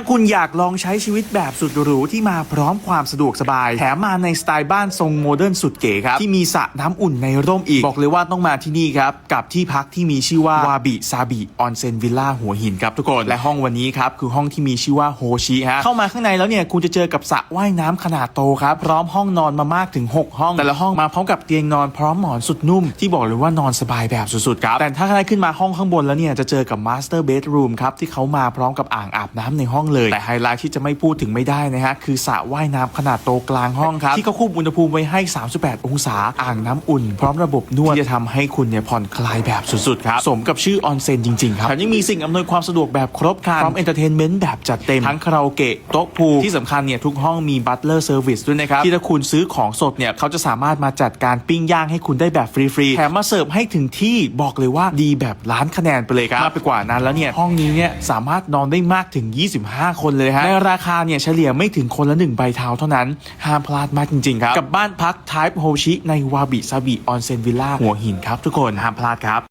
าคุณอยากลองใช้ชีวิตแบบสุดหรูที่มาพร้อมความสะดวกสบาย แถมมาในสไตล์บ้านทรงโมเดิร์นสุดเก๋ครับ ที่มีสระน้ำอุ่นในร่มอีก บอกเลยว่าต้องมาที่นี่ครับ กับที่พักที่มีชื่อว่าวาบิซาบิออนเซนวิลล่าหัวหินครับทุกคน และห้องวันนี้ครับคือห้องที่มีชื่อว่าโฮชิฮะเข้ามาข้างในแล้วเนี่ยคุณจะเจอกับสระว่ายน้ำขนาดโตครับพร้อมห้องนอนมามากถึง 6 ห้อง แต่ละห้องมาพร้อมกับเตียงนอนพร้อมหมอนสุดนุ่ม ที่บอกเลยว่านอนสบายแบบสุดๆครับแต่ถ้าใครขึ้นมาห้องข้างบนแล้วเนี่ยจะเจอกับมาสเตอร์เบดรูมครับที่เขามาพร้อมกับอ่างอาบน้ำในห้องเลยแต่ไฮไลท์ที่จะไม่พูดถึงไม่ได้นะฮะคือสระว่ายน้ำขนาดโตกลางห้องครับที่เขาควบอุณหภูมิไว้ให้ 38 องศาอ่างน้ำอุ่น พร้อมระบบนวดที่จะทำให้คุณเนี่ยผ่อนคลายแบบสุดๆครับสมกับชื่อออนเซนจริงๆครับแถมยังมีสิ่งอำนวยความสะดวกแบบครบครันพร้อมเอนเตอร์เทนเมนต์แบบจัดเต็มทั้งคาราโอเกะโต๊ะพูลที่สำคัญเนี่ยทุกห้องมีบัตเลอร์เซอร์วิสด้วยนะครับที่ถ้าคุณซื้อของสดเนี่ยเขาจะสามารถมาจัดการปิ้งย่างให้คุณได้แบบฟรีๆแถมมาเสิร์ฟให้ถึงที่บอกเลยว่าดีแบบล้านคะแนนไปเลยครับมากไปกว่านั้นแล้วเนี่ยห้องนี้เนี่ยสามารถนอนได้มากถึง 25คนเลยฮะในราคาเนี่ยเฉลี่ยไม่ถึงคนละ 1 ใบเท้าเท่านั้น ห้ามพลาดมากจริง ๆ ครับ กับบ้านพัก Type Hoshi ในวาบิซาบิออนเซนวิลล่าหัวหินครับทุกคนห้ามพลาดครับ